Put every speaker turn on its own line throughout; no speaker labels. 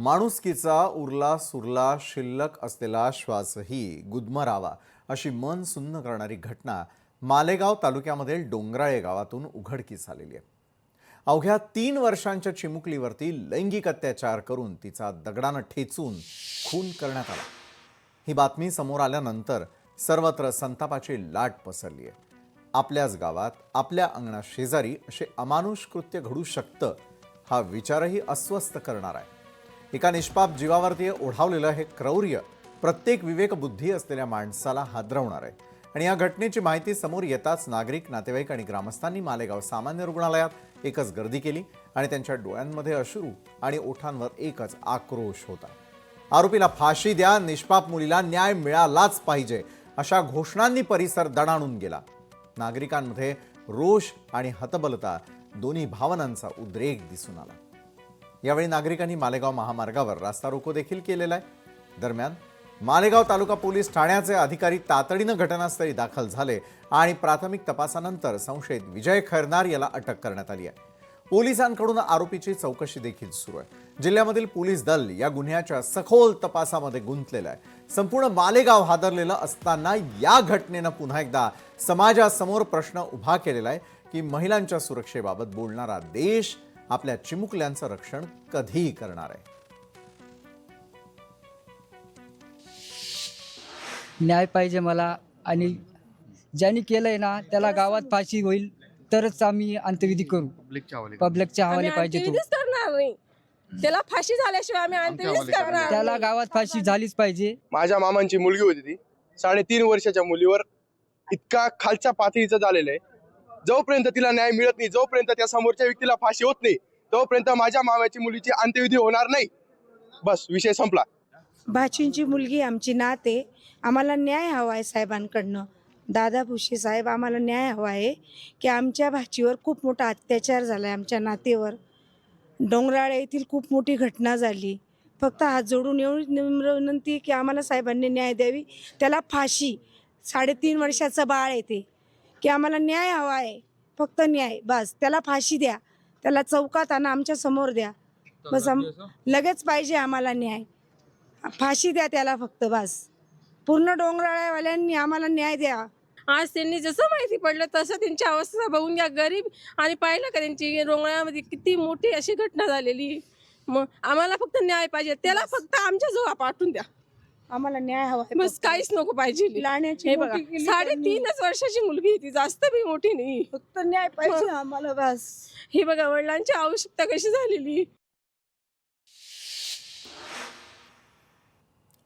माणुसकीचा उरला सुरला शिल्लक असलेला श्वासही गुदमरावा अशी मन सुन्न करणारी घटना मालेगाव तालुक्यामधील डोंगराळे गावातून उघडकीस आलेली आहे. अवघ्या तीन वर्षांच्या चिमुकलीवरती लैंगिक अत्याचार करून तिचा दगडानं ठेचून खून करण्यात आला. ही बातमी समोर आल्यानंतर सर्वत्र संतापाची लाट पसरली आहे. आपल्याच गावात आपल्या अंगणा शेजारी असे अमानुष कृत्य घडू शकतं हा विचारही अस्वस्थ करणार आहे. एका निष्पाप जीवावरती ओढावलेलं हे क्रौर्य प्रत्येक विवेकबुद्धी असलेल्या माणसाला हादरवणार आहे. आणि या घटनेची माहिती समोर येताच नागरिक नातेवाईक आणि ग्रामस्थांनी मालेगाव सामान्य रुग्णालयात एकच गर्दी केली आणि त्यांच्या डोळ्यांमध्ये अश्रू आणि ओठांवर एकच आक्रोश होता. आरोपीला फाशी द्या निष्पाप मुलीला न्याय मिळालाच पाहिजे अशा घोषणांनी परिसर दणाणून गेला. नागरिकांमध्ये रोष आणि हतबलता दोन्ही भावनांचा उद्रेक दिसून आला. यावेळी नागरिकांनी मालेगाव महामार्गावर रास्ता रोको देखील केलेला आहे. दरम्यान मालेगाव तालुका पोलीस ठाण्याचे अधिकारी तातडीनं घटनास्थळी दाखल झाले आणि प्राथमिक तपासानंतर संशयित विजय खैरनार याला अटक करण्यात आली आहे. पोलिसांकडून आरोपीची चौकशी देखील सुरू आहे. जिल्ह्यामधील पोलीस दल या गुन्ह्याच्या सखोल तपासामध्ये गुंतलेलं आहे. संपूर्ण मालेगाव हादरलेलं असताना या घटनेनं पुन्हा एकदा समाजासमोर प्रश्न उभा केलेला आहे की महिलांच्या सुरक्षेबाबत बोलणारा देश आपल्या चिमुकल्यांचं रक्षण कधी करणार आहे.
न्याय पाहिजे मला. आणि ज्यांनी केलंय ना त्याला गावात फाशी होईल तरच आम्ही अंत्यविधी करू.
पब्लिकच्या हवाली
पब्लिकच्या हवाले
आम्ही
पाहिजे तो.
अंत्यविधीच करणार नाही. त्याला फाशी झाल्याशिवाय आम्ही अंत्यविधीच
करणार.
त्याला. गावात फाशी झालीच पाहिजे.
माझ्या मामांची मुलगी होती ती. साडेतीन वर्षाच्या मुलीवर इतका खालच्या पातळीचं झालेलं आहे. जोपर्यंत तिला न्याय मिळत नाही जोपर्यंत त्या समोरच्या व्यक्तीला फाशी होत नाही तोपर्यंत माझ्या मामाची मुलीची अंत्यविधी होणार नाही. बस विषय संपला.
भाचींची मुलगी आमची नात आहे. आम्हाला न्याय हवा आहे साहेबांकडनं. दादा भुशी साहेब आम्हाला न्याय हवा आहे की आमच्या भाचीवर खूप मोठा अत्याचार झाला आहे आमच्या नातेवर. डोंगराळ येथील खूप मोठी घटना झाली. फक्त हात जोडून एवढी निम्र विनंती की आम्हाला साहेबांनी न्याय द्यावी. त्याला फाशी साडेतीन वर्षाचं बाळ येते की आम्हाला न्याय हवा आहे. फक्त न्याय. बस. त्याला फाशी द्या. त्याला चौकात आणा आमच्यासमोर द्या. बस आम लगेच पाहिजे आम्हाला न्याय. फाशी द्या त्याला फक्त. बस. पूर्ण डोंगराळ्यावाल्यांनी आम्हाला न्याय द्या.
आज त्यांनी जसं माहिती पडलं तसं त्यांची अवस्था बघून घ्या. गरीब आणि पाहिलं का त्यांची रोंगळ्यामध्ये किती मोठी अशी घटना झालेली. मग आम्हाला फक्त न्याय पाहिजे. त्याला फक्त आमच्या जवळ पाठवून द्या.
आम्हाला न्याय हवा आहे
बस. काहीच नको पाहिजे.
लाण्याची
हे बघा
मोठी केली त्यांनी.
साडेतीनच वर्षाची मुलगी आहे ती जास्त बी मोठी नाही.
फक्त न्याय पाहिजे आम्हाला बस.
ही बघा वडिलांची आवश्यकता कशी झालेली?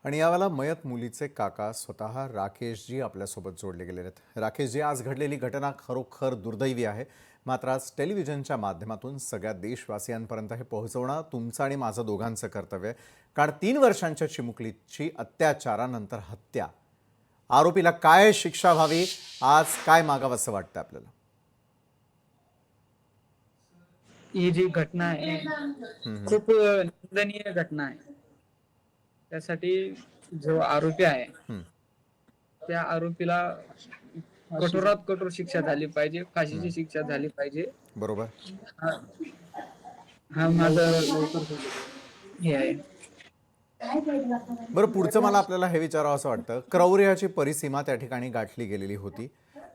आणि यावेळेला मयत मुलीचे काका स्वतः राकेशजी आपल्यासोबत जोडले गेलेले आहेत. राकेशजी आज घडलेली घटना खरोखर दुर्दैवी आहे. मात्र आज टेलिव्हिजनच्या माध्यमातून सगळ्या देशवासियांपर्यंत हे पोहोचवणं तुमचं आणि माझं दोघांचं कर्तव्य आहे. कारण तीन वर्षांच्या चिमुकलीची अत्याचारानंतर हत्या. आरोपीला काय शिक्षा व्हावी आज काय मागावं असं वाटतं आपल्याला?
ही जी घटना आहे खूप निंदनीय घटना आहे. त्यासाठी जो आरोपी आहे. त्या आरोपीला कठोरात कठोर शिक्षा झाली पाहिजे फाशीची शिक्षा झाली पाहिजे.
बरोबर.
हा- हा माझा हे आहे.
बरं पुढचं मला आपल्याला हे विचारावं असं वाटतं. क्रौर्याची परिसीमा त्या ठिकाणी गाठली गेलेली होती.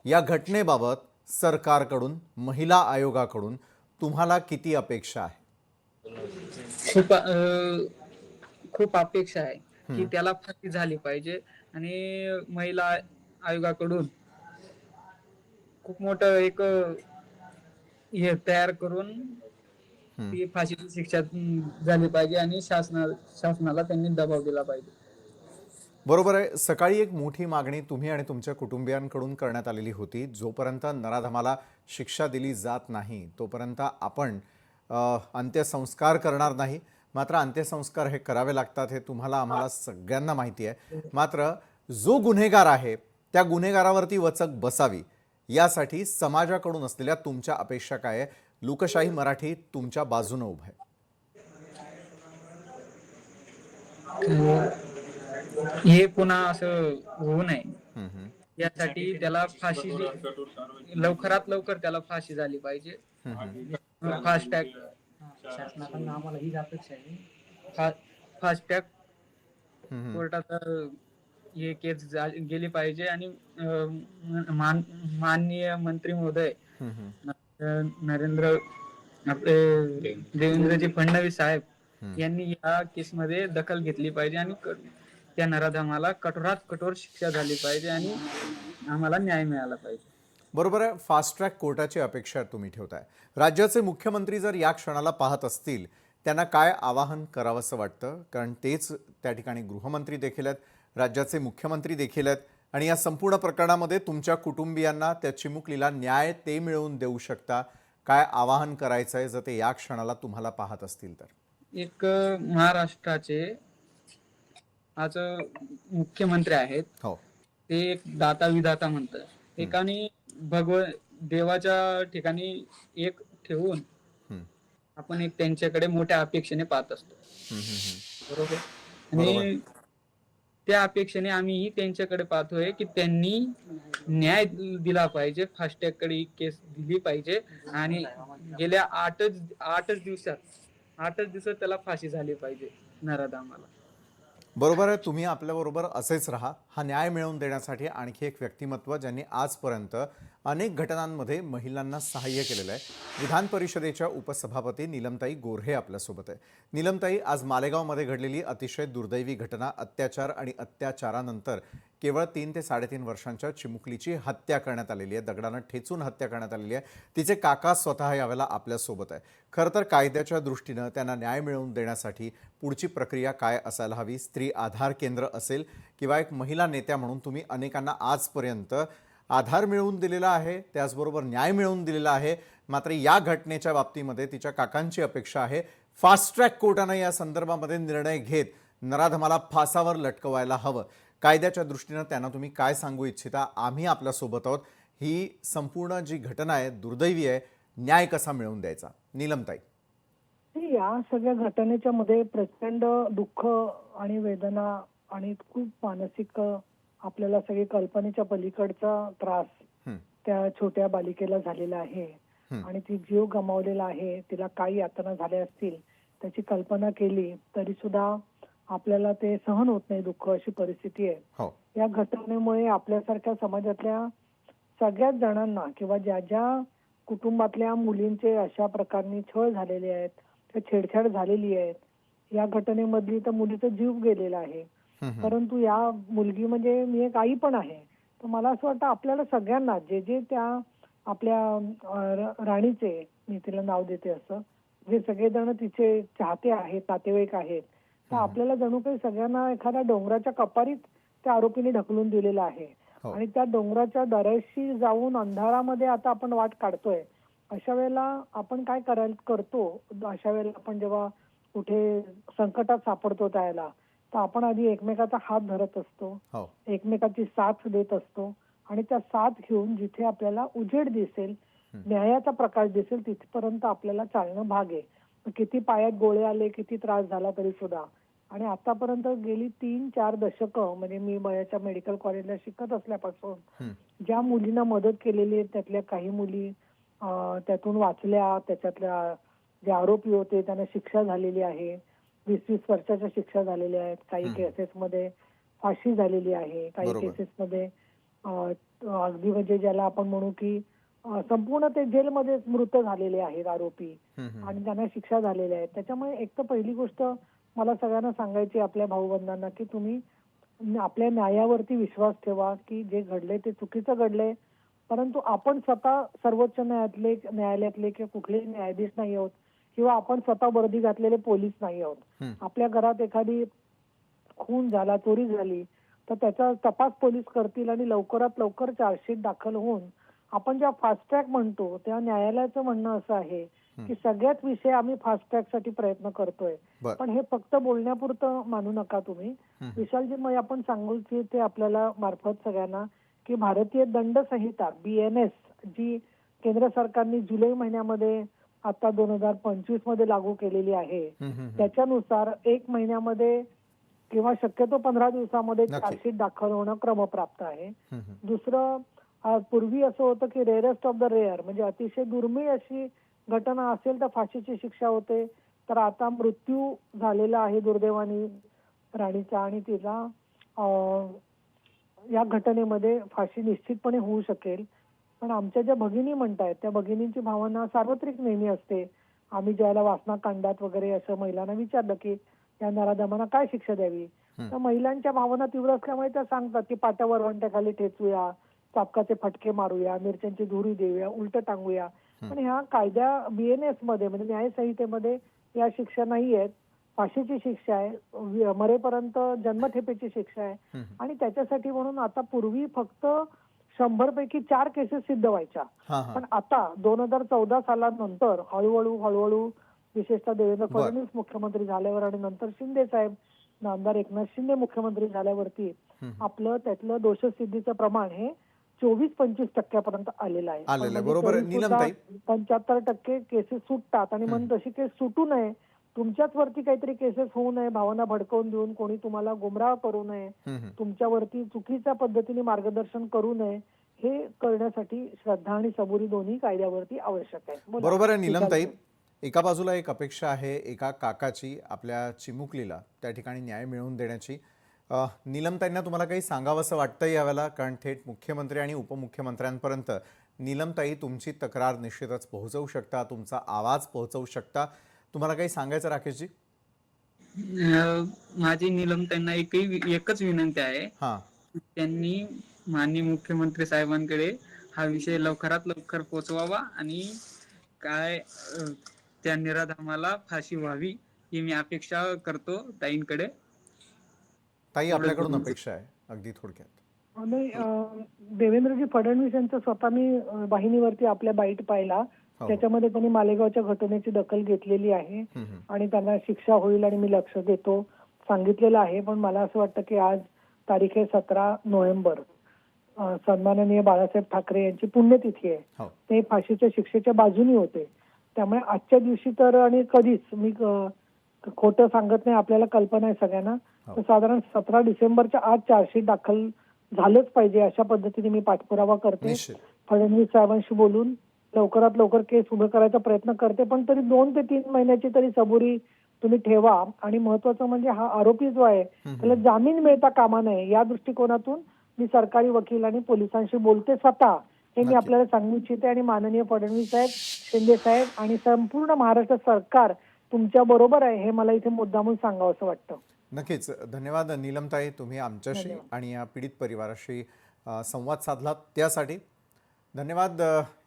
या घटनेबाबत सरकारकडून महिला आयोगाकडून तुम्हाला किती अपेक्षा आहे?
खूप अं, खूप अपेक्षा आहे की त्याला फाशी झाली पाहिजे आणि महिला आयोगाकडून खूप मोठं एक हे तयार करून ती फाशीची शिक्षा झाली पाहिजे आणि शासना शासनाला त्यांनी दबाव दिला पाहिजे.
बरोबर आहे. सकाळी एक मोठी मागणी तुम्ही आणि तुमच्या कुटुंबियांकडून करण्यात आलेली होती. जोपर्यंत नराधमाला शिक्षा दिली जात नाही तोपर्यंत आपण अंत्यसंस्कार करणार नाही. मात्र अंत्यसंस्कार हे करावे लागतात हे तुम्हाला आम्हाला सगळ्यांना माहिती आहे. मात्र जो गुन्हेगार आहे त्या गुन्हेगारावरती वचक बसावी. यासाठी समाजाकडून असलेल्या तुमच्या अपेक्षा काय आहे? लोकशाही मराठी तुमच्या बाजूनं उभं आहे.
हे पुन्हा असं होऊ नये. यासाठी त्याला फाशी लवकरात लवकर त्याला फाशी झाली पाहिजे. Fast tag. शासनाकडून आम्हाला हीच अपेक्षा आहे. फास्ट ट्रॅक
हम्म, हम्म.
कोर्टात अं, हे केस गेली पाहिजे आणि माननीय मंत्री महोदय नरेंद्र आपले देवेंद्रजी फडणवीस साहेब. यांनी या केसमध्ये दखल घेतली पाहिजे आणि त्या नराधमाला कठोरात कठोर शिक्षा झाली पाहिजे आणि आम्हाला न्याय मिळाला पाहिजे.
बरोबर आहे. फास्ट ट्रॅक कोर्टाची अपेक्षा तुम्ही ठेवताय. राज्याचे मुख्यमंत्री जर या क्षणाला पाहत असतील त्यांना काय आवाहन करावंसं वाटतं? कारण तेच त्या ठिकाणी गृहमंत्री देखील आहेत. राज्याचे मुख्यमंत्री देखील आहेत. आणि या संपूर्ण प्रकरणामध्ये तुमच्या कुटुंबियांना त्या चिमुकलीला न्याय ते मिळवून देऊ शकता. काय आवाहन करायचं आहे जर ते या क्षणाला तुम्हाला पाहत असतील तर?
एक महाराष्ट्राचे आज मुख्यमंत्री आहेत.
हो.
ते एक दाता विधाता म्हणतात. एकाने भगव देवाच्या ठिकाणी एक ठेवून. आपण एक त्यांच्याकडे मोठ्या अपेक्षेने पाहत असतो. बरोबर. आणि त्या अपेक्षेने आम्हीही त्यांच्याकडे पाहतोय की त्यांनी न्याय दिला पाहिजे फास्टॅगकडे केस दिली पाहिजे. आणि गेल्या आठच आठच दिवसात आठच दिवसात त्याला फाशी झाली पाहिजे नराधामाला
बरोबर आहे तुम्ही आपल्याबरोबर असेच राहा. हा न्याय मिळवून देण्यासाठी आणखी एक व्यक्तिमत्व ज्यांनी आजपर्यंत अनेक घटनांमध्ये महिलांना सहाय्य केलेलं आहे. विधान परिषदेच्या उपसभापती नीलमताई गोऱ्हे आपल्यासोबत आहे नीलमताई आज मालेगावमध्ये घडलेली अतिशय दुर्दैवी घटना अत्याचार आणि अत्याचारानंतर केवळ तीन ते साडेतीन वर्षांच्या चिमुकलीची हत्या करण्यात आलेली आहे. दगडानं ठेचून हत्या करण्यात आलेली आहे. तिचे काका स्वतः यावेळेला आपल्यासोबत आहे खरं तर कायद्याच्या दृष्टीनं त्यांना न्याय मिळवून देण्यासाठी पुढची प्रक्रिया काय असायला हवी? स्त्री आधार केंद्र असेल किंवा एक महिला नेत्या म्हणून तुम्ही अनेकांना आजपर्यंत आधार मिळवून दिलेला आहे त्याचबरोबर न्याय मिळवून दिलेला आहे. मात्र या घटनेच्या बाबतीमध्ये तिच्या काकांची अपेक्षा आहे. फास्ट ट्रॅक कोर्टानं या संदर्भामध्ये निर्णय घेत नराधमाला फासावर लटकवायला हवं. कायद्याच्या दृष्टीनं त्यांना तुम्ही काय सांगू इच्छिता? आम्ही आपल्यासोबत आहोत. ही संपूर्ण जी घटना आहे दुर्दैवी आहे. न्याय कसा मिळवून द्यायचा? नीलमताई.
या सगळ्या घटनेच्या मध्ये प्रचंड दुःख आणि वेदना आणि खूप मानसिक आपल्याला सगळी कल्पनेच्या पलीकडचा त्रास त्या छोट्या बालिकेला झालेला आहे. आणि ती जीव गमावलेला आहे तिला काही यातना झाल्या असतील त्याची कल्पना केली तरी सुद्धा आपल्याला ते सहन होत नाही दुःख अशी परिस्थिती आहे
हो
या घटनेमुळे आपल्यासारख्या समाजातल्या सगळ्याच जणांना किंवा ज्या ज्या कुटुंबातल्या मुलींचे अशा प्रकारनी छळ झालेले आहेत छेडछाड झालेली आहे या घटनेमधली तर मुलीचा जीव गेलेला आहे. परंतु या मुलगी म्हणजे मी एक आई पण आहे. तर मला असं वाटतं आपल्याला सगळ्यांना जे जे त्या आपल्या राणीचे मी तिला नाव देते असं जे सगळेजण तिचे चाहते आहेत नातेवाईक आहेत तर आपल्याला जणू काही सगळ्यांना एखाद्या डोंगराच्या कपारीत त्या आरोपीने ढकलून दिलेलं आहे.
हो.
आणि त्या डोंगराच्या दऱ्याशी जाऊन अंधारामध्ये आता आपण वाट काढतोय. अशा वेळेला आपण काय करायला करतो? अशा वेळेला आपण जेव्हा कुठे संकटात सापडतो त्याला तर आपण आधी एकमेकाचा हात धरत असतो.
हो.
एकमेकाची साथ देत असतो. आणि त्या साथ घेऊन जिथे आपल्याला उजेड दिसेल न्यायाचा प्रकाश दिसेल तिथपर्यंत आपल्याला चालणं भाग आहे. किती पायात गोळे आले किती त्रास झाला तरी सुद्धा. आणि आतापर्यंत गेली तीन चार दशकं म्हणजे मी मयाच्या मेडिकल कॉलेजला शिकत असल्यापासून ज्या मुलींना मदत केलेली आहे त्यातल्या काही मुली त्यातून वाचल्या त्याच्यातल्या जे आरोपी होते त्यांना शिक्षा झालेली आहे. वीस वीस वर्षाच्या शिक्षा झालेल्या आहेत काही
हम्म.
केसेस मध्ये फाशी झालेली आहे काही
बरोबर.
केसेस मध्ये अं, अगदी म्हणजे ज्याला आपण म्हणू की संपूर्ण ते जेलमध्येच मृत झालेले आहेत आरोपी. आणि त्यांना शिक्षा झालेल्या आहेत त्याच्यामुळे एक तर पहिली गोष्ट मला सगळ्यांना सांगायची आपल्या भाऊबंधांना की तुम्ही आपल्या न्यायावरती विश्वास ठेवा की जे घडले ते चुकीचं घडले परंतु आपण स्वतः सर्वोच्च न्यायालयातले न्यायालयातले किंवा कुठलेही न्यायाधीश नाही आहोत किंवा आपण स्वतः वर्दी घातलेले पोलीस नाही आहोत. आपल्या घरात एखादी खून झाला चोरी झाली तर त्याचा तपास पोलीस करतील आणि लवकरात लवकर चार्जशीट दाखल होऊन आपण जेव्हा फास्ट ट्रॅक म्हणतो तेव्हा न्यायालयाचं म्हणणं असं आहे की सगळ्याच विषय आम्ही फास्ट ट्रॅकसाठी प्रयत्न करतोय. पण हे फक्त बोलण्यापुरतं मानू नका तुम्ही. विशालजी मग आपण सांगू की ते आपल्याला मार्फत सगळ्यांना की भारतीय दंड संहिता बीएनएस जी केंद्र सरकारने जुलै महिन्यामध्ये आता दोन हजार पंचवीसमध्ये लागू केलेली आहे. त्याच्यानुसार एक महिन्यामध्ये किंवा शक्यतो पंधरा दिवसामध्ये. चार्जशीट दाखल होणं क्रमप्राप्त आहे. दुसरं पूर्वी असं होतं की रेअरेस्ट ऑफ द रेअर म्हणजे अतिशय दुर्मिळ अशी घटना असेल तर फाशीची शिक्षा होते तर आता मृत्यू झालेला आहे दुर्दैवाने राणीचा आणि तिला या घटनेमध्ये फाशी निश्चितपणे होऊ शकेल पण आमच्या ज्या भगिनी म्हणतायत त्या भगिनींची भावना सार्वत्रिक नेहमी असते. आम्ही ज्याला वासनाकांडात वगैरे असं महिलांना विचारलं की या नराधमांना काय शिक्षा द्यावी. तर महिलांच्या भावना तीव्र असल्यामुळे त्या सांगतात की पाट्यावर वंट्याखाली ठेचूया चापकाचे फटके मारूया मिरच्यांची धुरी देऊया उलट टांगूया. पण ह्या कायद्या बीएनएसमध्ये म्हणजे न्यायसंहितेमध्ये या शिक्षा नाही आहेत. फाशीची शिक्षा आहे मरेपर्यंत जन्मठेपेची शिक्षा आहे. आणि त्याच्यासाठी म्हणून आता पूर्वी फक्त शंभर पैकी चार केसेस सिद्ध व्हायच्या पण आता दोन हजार चौदा सालानंतर हळूहळू हळूहळू विशेषतः देवेंद्र. फडणवीस मुख्यमंत्री झाल्यावर आणि नंतर शिंदे साहेब आमदार एकनाथ शिंदे मुख्यमंत्री झाल्यावरती. आपलं त्यातलं दोषसिद्धीचं प्रमाण हे चोवीस पंचवीस टक्क्यापर्यंत आलेलं आहे म्हणजे. पंच्याहत्तर टक्के केसेस सुटतात आणि म्हणून तशी केस सुटू नये तुमच्याच वरती काहीतरी केसेस होऊ नये भावना भडकवून देऊन कोणी तुम्हाला गुमराह करू नये. तुमच्यावरती चुकीच्या पद्धतीने मार्गदर्शन करू नये हे करण्यासाठी श्रद्धा आणि सबुरी दोन्ही कायद्यावरती आवश्यक आहे.
बरोबर आहे नीलमताई एका बाजूला एक अपेक्षा आहे एका काकाची आपल्या चिमुकलीला त्या ठिकाणी न्याय मिळवून देण्याची. नीलमताईंना तुम्हाला काही सांगावंसं वाटतं यावेळेला? कारण थेट मुख्यमंत्री आणि उपमुख्यमंत्र्यांपर्यंत नीलमताई तुमची तक्रार निश्चितच पोहोचवू शकता तुमचा आवाज पोहोचवू शकता. तुम्हाला काही सांगायचं राकेशजी?
माझी नीलम त्यांना एकही एकच विनंती आहे.
हां.
त्यांनी माननीय मुख्यमंत्री साहेबांकडे हा विषय लवकरात लवकर पोचवावा आणि काय अं, त्या निराधामाला फाशी व्हावी ही मी अपेक्षा करतो ताईंकडे.
ताई आपल्याकडून अपेक्षा आहे अगदी थोडक्यात.
नाही अं, देवेंद्रजी फडणवीस यांचं स्वतः मी अं, वाहिनीवरती आपल्या बाईट पाहिला. त्याच्यामध्ये त्यांनी मालेगावच्या घटनेची दखल घेतलेली आहे.
हं, हं.
आणि त्यांना शिक्षा होईल आणि मी लक्ष देतो. सांगितलेलं आहे पण मला असं वाटतं की आज तारीख आहे सतरा नोव्हेंबर. सन्माननीय बाळासाहेब ठाकरे यांची पुण्यतिथी आहे.
हो.
ते फाशीच्या शिक्षेच्या बाजूनी होते. त्यामुळे आजच्या दिवशी तर आणि कधीच मी खोटं सांगत नाही आपल्याला कल्पना आहे सगळ्यांना.
हो.
तर साधारण सतरा डिसेंबरच्या आज चार्जशीट दाखल झालंच पाहिजे अशा पद्धतीने मी पाठपुरावा करते. फडणवीस साहेबांशी बोलून लवकरात लवकर केस उभं करायचा प्रयत्न करते पण तरी दोन ते तीन महिन्याची तरी सबुरी तुम्ही ठेवा. आणि महत्वाचं म्हणजे हा आरोपी जो आहे त्याला जामीन मिळता कामा नये. या दृष्टिकोनातून मी सरकारी वकील आणि पोलिसांशी बोलते स्वतः. हे मी. आपल्याला सांगू इच्छिते आणि माननीय फडणवीस साहेब शिंदे साहेब आणि संपूर्ण महाराष्ट्र सरकार तुमच्या बरोबर आहे हे मला इथे मुद्दामून सांगावं असं वाटतं.
नक्कीच. धन्यवाद नीलमताई तुम्ही आमच्याशी. आणि या पीडित परिवाराशी संवाद साधलात त्यासाठी. धन्यवाद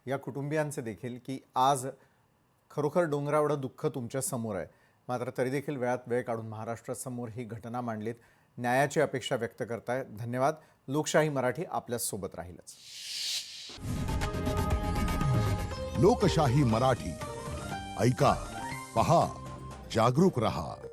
या कुटुंबियांचे देखील की आज खरोखर डोंगरावडं दुःख तुमच्यासमोर आहे. मात्र तरी देखील वेळात वेळ काढून महाराष्ट्रासमोर ही घटना मांडलीत न्यायाची अपेक्षा व्यक्त करताय. धन्यवाद. लोकशाही मराठी आपल्यासोबत राहीलच.
लोकशाही मराठी. ऐका पहा जागरूक रहा.